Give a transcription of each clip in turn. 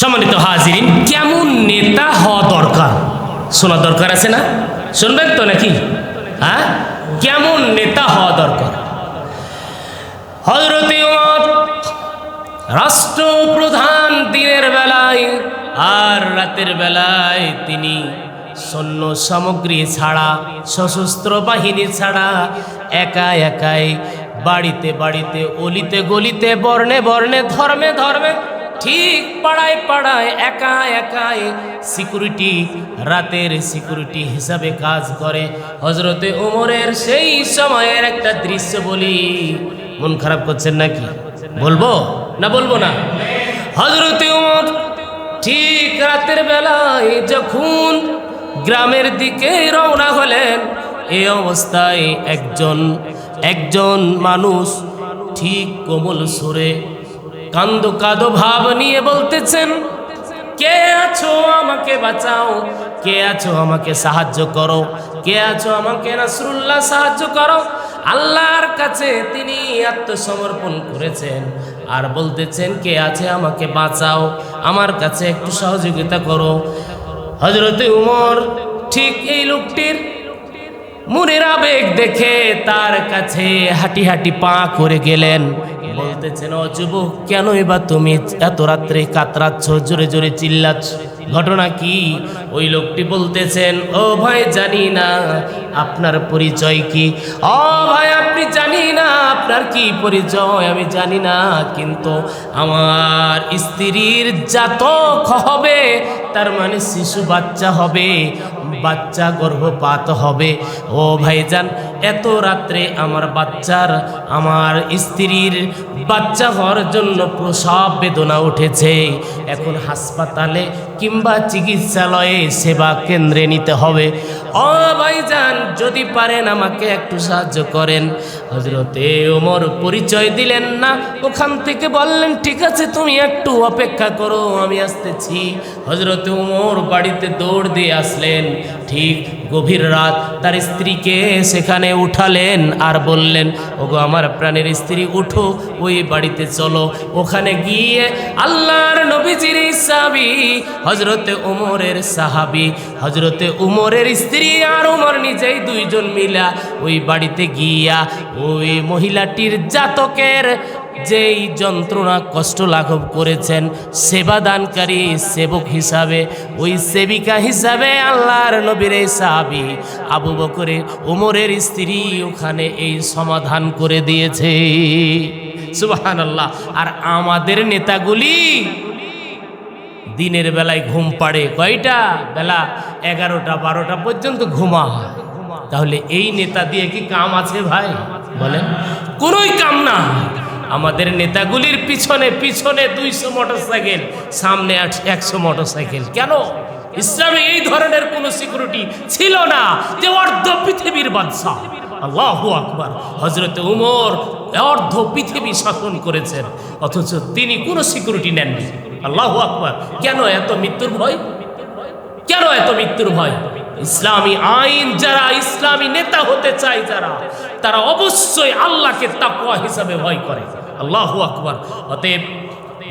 সম্মানিত হাজিরিন, কেমন নেতা হওয়া দরকার? শোনা দরকার আছে না? শুনবেন তো নাকি? হ্যাঁ? কেমন নেতা হওয়া দরকার? হজরত রাষ্ট্রপ্রধান দিনের বেলায় আর রাতের বেলায় তিনি সৈন্য সামগ্রী ছাড়া, সশস্ত্র বাহিনী ছাড়া একা একাই বাড়িতে বাড়িতে, অলিতে গলিতে, বর্ণে বর্ণে, ধর্মে ধর্মে ঠিক পাড়ায় পাড়ায়, একা একাই সিকিউরিটি রাতের সিকিউরিটি হিসাবে কাজ করে। হজরতে ওমরের সেই সময়ের একটা দৃশ্য বলি। মন খারাপ করছেন নাকি? বলব না বলব না? হজরতে ওমর ঠিক রাতের বেলায় যখন গ্রামের দিকে রওনা হলেন এই অবস্থায় একজন একজন মানুষ ঠিক কোমল সুরে কান্দ কাদো ভাব নিয়ে বলতেছেন, কে আছো আমাকে বাঁচাও? কে আছো আমাকে সাহায্য করো? কে আছো আমাকে নাসরুল্লাহ সাহায্য করো? আল্লাহর কাছে তিনি আত্মসমর্পণ করেছেন আর বলতেছেন, কে আছে আমাকে বাঁচাও? আমার কাছে একটু সহযোগিতা করো। হজরতে উমর ঠিক এই লোকটির মুরের আবেগ দেখে তার কাছে হাঁটি হাঁটি পা করে গেলেন। বলতেছেন, ও যুবক কেনই বা তুমি এত রাত্রে কাতরাচ্ছ, জোরে জোরে চিল্লাচ্ছ? ঘটনা কি? ওই লোকটি বলতেছেন, ও ভাই, জানি না। আপনার পরিচয় কি? ও ভাই, আপনি জানি না। আপনার কি পরিচয়? আমি জানি না, কিন্তু আমার স্ত্রীর জাতক হবে, তার মানে শিশু বাচ্চা হবে। বাচ্চা গর্ভপাত হবে। ও ভাইজান, এত রাত্রে আমার বাচ্চার, আমার স্ত্রীর বাচ্চা হওয়ার জন্য প্রসব বেদনা উঠেছে। এখন হাসপাতালে কিংবা চিকিৎসালয়ে সেবা কেন্দ্রে নিতে হবে। ও ভাইজান, যদি পারেন আমাকে একটু সাহায্য করেন। হজরতে ওমর পরিচয় দিলেন না, ওখান থেকে বললেন, ঠিক আছে, তুমি একটু অপেক্ষা করো, আমি আসতেছি। হজরতে ওমর বাড়িতে দৌড় দিয়ে আসলেন। ঠিক গভীর রাত তার স্ত্রীকে সেখানে উঠালেন আর বললেন, ওগো, আমার প্রাণের স্ত্রী, উঠো, ওই বাড়িতে চলো। ওখানে গিয়ে আল্লাহর নবীজির সাহাবি হজরতে উমরের সাহাবি হজরতে উমরের স্ত্রী আর উমর নিজেই দুইজন মিলা ওই বাড়িতে গিয়া ওই মহিলাটির জাতকের যেই যন্ত্রণা কষ্ট লাঘব করেছেন, সেবাদানকারী সেবক হিসাবে, ওই সেবিকা হিসাবে আল্লাহর নবীর এই সাহাবি আবু বকরে ওমরের স্ত্রী ওখানে এই সমাধান করে দিয়েছে। সুবাহান আল্লাহ আর আমাদের নেতাগুলি দিনের বেলায় ঘুম পাড়ে। কয়টা? বেলা এগারোটা, বারোটা পর্যন্ত ঘুমা হয় তাহলে এই নেতা দিয়ে কি কাম আছে ভাই? বলেন। কোনোই কাম না আমাদের নেতাগুলির পিছনে পিছনে দুইশো মোটর সাইকেল সামনে একশো মোটর সাইকেল কেন? ইসলামে এই ধরনের কোনো সিকিউরিটি ছিল না যে অর্ধ পৃথিবীর বাদশাহ। আল্লাহ আকবার। হজরত উমর অর্ধ পৃথিবী শাসন করেছেন, অথচ তিনি কোনো সিকিউরিটি নেননি আল্লাহ আকবার। কেন এত মৃত্যুর ভয়? কেন এত মৃত্যুর ভয়? ইসলামী আইন যারা ইসলামী নেতা হতে চায় যারা, তারা অবশ্যই আল্লাহকে তাকুয়া হিসাবে ভয় করে। আল্লাহ আকবার। অতএব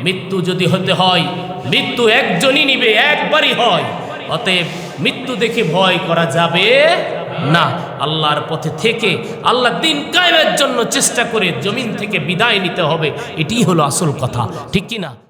মৃত্যু যদি হতে হয়, মৃত্যু একজনই নিবে, একবারই হয়। অতএব মৃত্যু দেখে ভয় করা যাবে না। আল্লাহর পথে থেকে আল্লাহ দিন কায়েমের জন্য চেষ্টা করে জমিন থেকে বিদায় নিতে হবে। এটি হলো আসল কথা। ঠিক কি না